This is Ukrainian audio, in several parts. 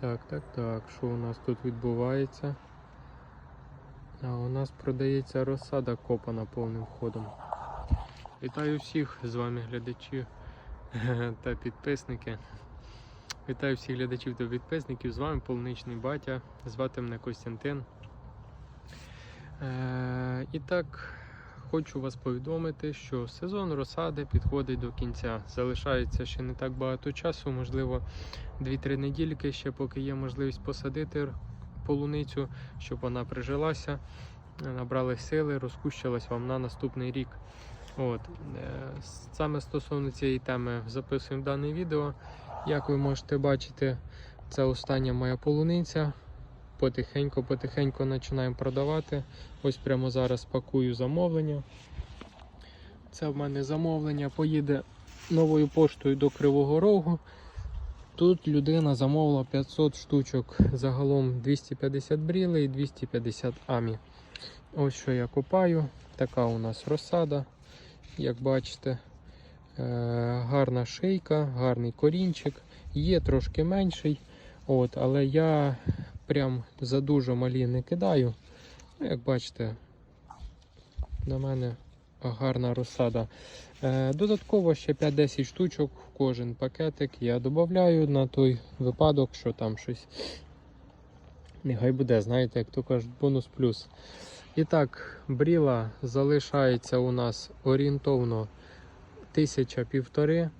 Так, так, так. Що у нас тут відбувається? А у нас продається розсада копана повним ходом. Вітаю всіх, з вами глядачі та підписники. Вітаю всіх глядачів та підписників. З вами полуничний батя. Звати мене Костянтин. Е, і так, хочу вас повідомити, що сезон розсади підходить до кінця. Залишається ще не так багато часу, можливо, 2-3 недільки ще, поки є можливість посадити полуницю, щоб вона прижилася, набрали сили, розкущилась вам на наступний рік. От. е, Саме стосовно цієї теми записуємо дане відео. Як ви можете бачити, це остання моя полуниця. Потихеньку-потихеньку починаємо продавати. Ось прямо зараз пакую замовлення. Це в мене замовлення поїде новою поштою до Кривого Рогу. Тут людина замовила 500 штучок, загалом 250 брілей і 250 амі. Ось що я купаю. Така у нас розсада, як бачите. Е, гарна шийка, гарний корінчик. Є трошки менший, от, але я прям за дуже малі не кидаю. Ну, Як бачите, на мене гарна розсада. Е, Додатково ще 5-10 штучок в кожен пакетик я додаю на той випадок, що там щось нехай буде, знаєте, як то кажуть, бонус плюс. І так, бріла залишається у нас орієнтовно тисяча півтори,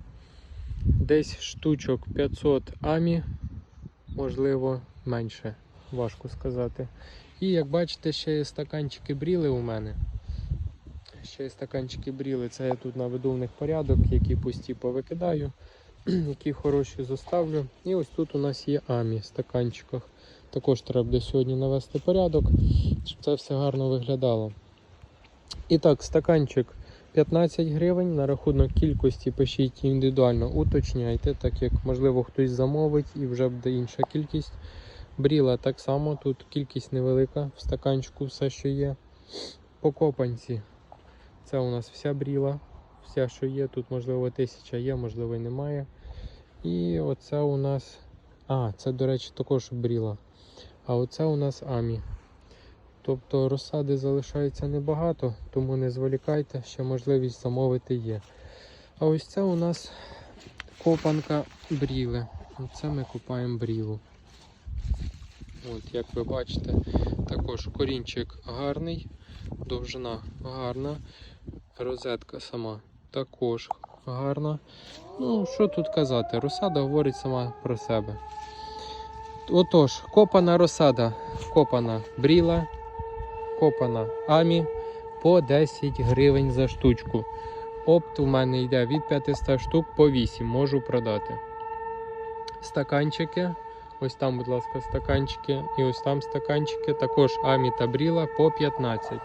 десь штучок 500 амі, можливо, менше, важко сказати. І як бачите, ще є стаканчики бріли у мене. Ще є стаканчики бріли. Це я тут наведу в них порядок, які пусті повикидаю, які хороші зоставлю. І ось тут у нас є амі в стаканчиках. Також треба буде сьогодні навести порядок, щоб це все гарно виглядало. І так, стаканчик 15 гривень. На рахунок кількості пишіть індивідуально, уточняйте, так як можливо хтось замовить і вже буде інша кількість. Бріла так само, тут кількість невелика, в стаканчику все, що є. По копанці. Це у нас вся бріла, вся, що є. Тут, можливо, тисяча є, можливо, і немає. І оце у нас. А, це, до речі, також бріла. А оце у нас амі. Тобто розсади залишається небагато, тому не зволікайте, ще можливість замовити є. А ось це у нас копанка бріли. Оце ми купаємо брілу. От, як ви бачите, також корінчик гарний, довжина гарна, розетка сама також гарна. Ну, що тут казати, розсада говорить сама про себе. Отож, копана розсада, копана бріла, копана амі по 10 гривень за штучку. Опт у мене йде від 500 штук по 8 можу продати. Стаканчики. Ось там, будь ласка, стаканчики. І ось там стаканчики. Також амі та по 15.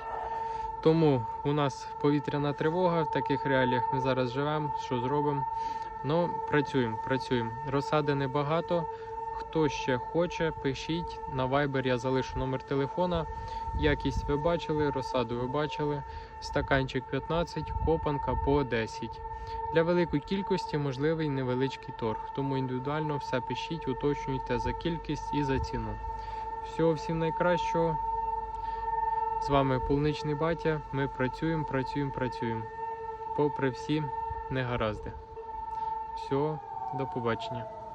Тому у нас повітряна тривога. В таких реаліях ми зараз живемо. Що зробимо? Ну, працюємо, працюємо. Розсади небагато. Хто ще хоче, пишіть. На Viber я залишу номер телефона. Якість ви бачили, розсаду ви бачили. Стаканчик 15, копанка по 10. Для великої кількості можливий невеличкий торг. Тому індивідуально все пишіть, уточнюйте за кількість і за ціну. Всього всім найкращого. З вами Полничний Батя. Ми працюємо, працюємо, працюємо. Попри всі негаразди. Всього, до побачення.